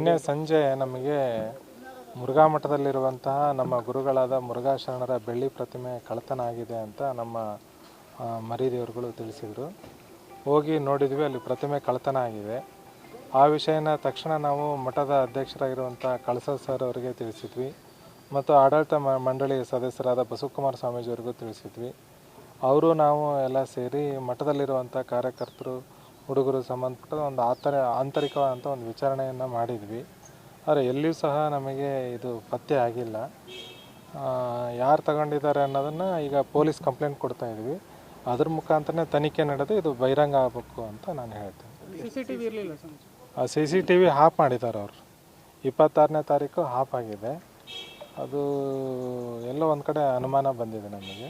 ನಿನ್ನೆ ಸಂಜೆ ನಮಗೆ ಮುರುಘಾ ಮಠದಲ್ಲಿರುವಂತಹ ನಮ್ಮ ಗುರುಗಳಾದ ಮುರುಘಾ ಶರಣರ ಬೆಳ್ಳಿ ಪ್ರತಿಮೆ ಕಳತನ ಆಗಿದೆ ಅಂತ ನಮ್ಮ ಮರಿದೇವರುಗಳು ತಿಳಿಸಿದರು. ಹೋಗಿ ನೋಡಿದ್ವಿ, ಅಲ್ಲಿ ಪ್ರತಿಮೆ ಕಳತನ ಆಗಿದೆ ಆ ವಿಷಯನ ತಕ್ಷಣ ನಾವು ಮಠದ ಅಧ್ಯಕ್ಷರಾಗಿರುವಂಥ ಕಳಸ ಸರ್ ಅವರಿಗೆ ತಿಳಿಸಿದ್ವಿ ಮತ್ತು ಆಡಳಿತ ಮಂಡಳಿ ಸದಸ್ಯರಾದ ಬಸವಕುಮಾರ ಸ್ವಾಮೀಜಿಯವರಿಗೂ ತಿಳಿಸಿದ್ವಿ. ಅವರು ನಾವು ಎಲ್ಲ ಸೇರಿ ಮಠದಲ್ಲಿರುವಂಥ ಕಾರ್ಯಕರ್ತರು ಹುಡುಗರು ಸಂಬಂಧಪಟ್ಟ ಒಂದು ಆತರ ಆಂತರಿಕವಾದಂಥ ಒಂದು ವಿಚಾರಣೆಯನ್ನು ಮಾಡಿದ್ವಿ. ಆದರೆ ಎಲ್ಲಿಯೂ ಸಹ ನಮಗೆ ಇದು ಪತ್ತೆ ಆಗಿಲ್ಲ. ಯಾರು ತಗೊಂಡಿದ್ದಾರೆ ಅನ್ನೋದನ್ನು ಈಗ ಪೊಲೀಸ್ ಕಂಪ್ಲೇಂಟ್ ಕೊಡ್ತಾ ಇದ್ವಿ. ಅದ್ರ ಮುಖಾಂತರನೇ ತನಿಖೆ ನಡೆದು ಇದು ಬಹಿರಂಗ ಆಗಬೇಕು ಅಂತ ನಾನು ಹೇಳ್ತೀನಿ. C C T V off ಮಾಡಿದ್ದಾರೆ ಅವರು. ಇಪ್ಪತ್ತಾರನೇ ತಾರೀಕು ಹಾಫ್ ಆಗಿದೆ. ಅದು ಎಲ್ಲೋ ಒಂದು ಕಡೆ ಅನುಮಾನ ಬಂದಿದೆ ನಮಗೆ.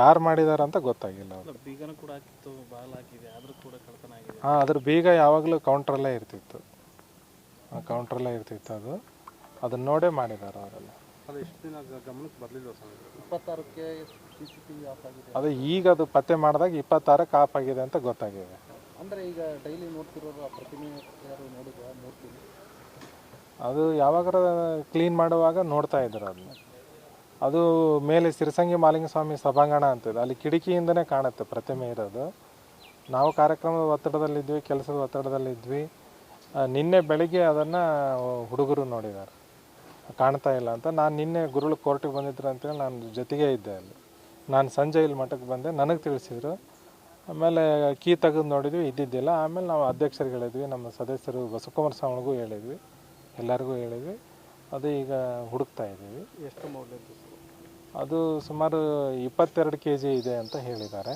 ಯಾರು ಮಾಡಿದ್ದಾರೆ ಅಂತ ಗೊತ್ತಾಗಿಲ್ಲ ಅವರು. ಬೀಗನ ಕೂಡ ಹಾಕಿತ್ತು ಬಾಲ್ ಹಾಕಿದೆ ಆದ್ರೂ ಕೂಡ ಕಳ್ತನ ಆಗಿದೆ. ಹಾಂ ಅದ್ರ ಬೀಗ ಯಾವಾಗಲೂ ಕೌಂಟ್ರಲ್ಲೇ ಇರ್ತಿತ್ತು. ಕೌಂಟ್ರಲ್ಲೇ ಇರ್ತಿತ್ತು ಅದು. ಅದನ್ನ ನೋಡೇ ಮಾಡಿದ್ದಾರೆ ಅವರೆಲ್ಲ. ಅದು ಎಷ್ಟು ದಿನ ಗಮನಕ್ಕೆ ಬರಲಿಲ್ಲ sir? ಇಪ್ಪತ್ತಾರಕ್ಕೆ C C T V off ಆಗಿದೆ. ಅದು ಈಗ ಅದು ಪತ್ತೆ ಮಾಡಿದಾಗ ಇಪ್ಪತ್ತಾರಕ್ಕೆ ಆಫ್ ಆಗಿದೆ ಅಂತ ಗೊತ್ತಾಗಿದೆ. ಅಂದರೆ ಈಗ ಡೈಲಿ ನೋಡ್ತಿರೋರು ಆ ಪ್ರತಿಮೆ ಯಾರು ನೋಡಿದ್ವಾ ಮೂರ್ತಿ ಅದು ಯಾವಾಗಾರ ಕ್ಲೀನ್ ಮಾಡುವಾಗ ನೋಡ್ತಾ ಇದ್ರು ಅದನ್ನ. ಅದು ಮೇಲೆ ಸಿರಸಂಗಿ ಮಾಲಿಂಗ ಸ್ವಾಮಿ ಸಭಾಂಗಣ ಅಂತಿದೆ. ಅಲ್ಲಿ ಕಿಟಕಿಯಿಂದನೇ ಕಾಣುತ್ತೆ ಪ್ರತಿಮೆ ಇರೋದು. ನಾವು ಕಾರ್ಯಕ್ರಮದ ಒತ್ತಡದಲ್ಲಿದ್ವಿ, ಕೆಲಸದ ಒತ್ತಡದಲ್ಲಿದ್ವಿ. ನಿನ್ನೆ ಬೆಳಿಗ್ಗೆ ಅದನ್ನು ಹುಡುಗರು ನೋಡಿದ್ದಾರೆ. ಕಾಣ್ತಾ ಇಲ್ಲ ಅಂತ. ನಾನು ನಿನ್ನೆ ಗುರುಳು ಕೋರ್ಟಿಗೆ ಬಂದಿದ್ರು ಅಂತೇಳಿ ನಾನು ಜೊತೆಗೇ ಇದ್ದೆ ಅಲ್ಲಿ. ನಾನು ಸಂಜೆ ಇಲ್ಲಿ ಮಠಕ್ಕೆ ಬಂದೆ. ನನಗೆ ತಿಳಿಸಿದ್ರು. ಆಮೇಲೆ ಕೀ ತೆಗೆದು ನೋಡಿದ್ವಿ, ಇದ್ದಿದ್ದಿಲ್ಲ. ಆಮೇಲೆ ನಾವು ಅಧ್ಯಕ್ಷರಿಗೆ ಹೇಳಿದ್ವಿ, ನಮ್ಮ ಸದಸ್ಯರು ಬಸವಕುಮಾರ ಸ್ವಾಮಿಗೂ ಹೇಳಿದ್ವಿ. ಎಲ್ಲರಿಗೂ ಹೇಳಿದ್ವಿ ಅದು ಈಗ ಹುಡುಕ್ತಾ ಇದ್ದೀವಿ. ಎಷ್ಟು ಮೌಲ್ಯ ಅದು ಸುಮಾರು ಇಪ್ಪತ್ತೆರಡು ಕೆ ಜಿ ಇದೆ ಅಂತ ಹೇಳಿದ್ದಾರೆ.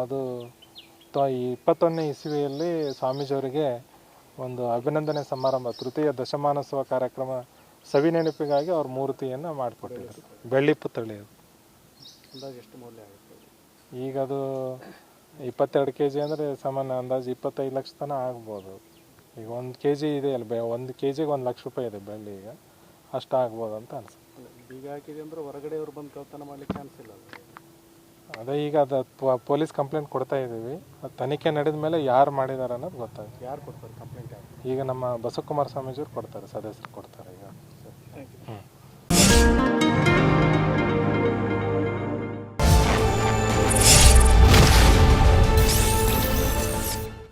ಅದು ತ- ಇಪ್ಪತ್ತೊಂದನೇ ಇಸ್ವಿಯಲ್ಲಿ ಸ್ವಾಮೀಜಿಯವರಿಗೆ ಒಂದು ಅಭಿನಂದನೆ ಸಮಾರಂಭ ತೃತೀಯ ದಶಮಾನೋತ್ಸವ ಕಾರ್ಯಕ್ರಮ ಸವಿ ನೆನಪಿಗಾಗಿ ಅವ್ರ ಮೂರ್ತಿಯನ್ನು ಮಾಡಿಕೊಟ್ಟಿದ್ದಾರೆ. ಬೆಳ್ಳಿ ಪುತ್ಥಳಿ ಅದು. ಎಷ್ಟು ಮೌಲ್ಯ ಆಗುತ್ತೆ? ಈಗ ಅದು ಇಪ್ಪತ್ತೆರಡು ಕೆ ಜಿ ಅಂದರೆ ಸಾಮಾನ್ಯ ಅಂದಾಜು ಇಪ್ಪತ್ತೈದು ಲಕ್ಷ ತನಕ ಆಗ್ಬೋದು. ಈಗ ಒಂದು ಕೆ ಜಿ ಇದೆ ಅಲ್ಲಿ ಬೆ ಒಂದು ಕೆ ಜಿಗೆ ಒಂದು ಲಕ್ಷ ರೂಪಾಯಿ ಇದೆ ಬೆಳ್ಳಿ ಈಗ. ಅಷ್ಟು ಆಗ್ಬೋದು ಅಂತ ಅನ್ಸುತ್ತೆ. ಈಗ ಬೀಗ ಹಾಕಿದೆ ಅಂದ್ರೆ ಹೊರಗಡೆಯವ್ರು ಬಂದು ಕಳ್ತನ ಮಾಡ್ಲಿಕ್ಕೆ ಚಾನ್ಸ್ ಇಲ್ಲ ಅದು ಅದೇ ಈಗ ಅದು ಪ- ಪೊಲೀಸ್ ಕಂಪ್ಲೇಂಟ್ ಕೊಡ್ತಾ ಇದ್ದೀವಿ. ಅದು ತನಿಖೆ ನಡೆದ ಮೇಲೆ ಯಾರು ಮಾಡಿದ್ದಾರೆ ಅನ್ನೋದು ಗೊತ್ತಾಗುತ್ತೆ ಯಾರು ಕೊಡ್ತಾರೆ ಕಂಪ್ಲೇಂಟ್ ಯಾರು? ಈಗ ನಮ್ಮ ಬಸವಕುಮಾರ ಸ್ವಾಮೀಜಿಯವ್ರು ಕೊಡ್ತಾರೆ ಸದಸ್ಯರು ಕೊಡ್ತಾರೆ ಈಗ.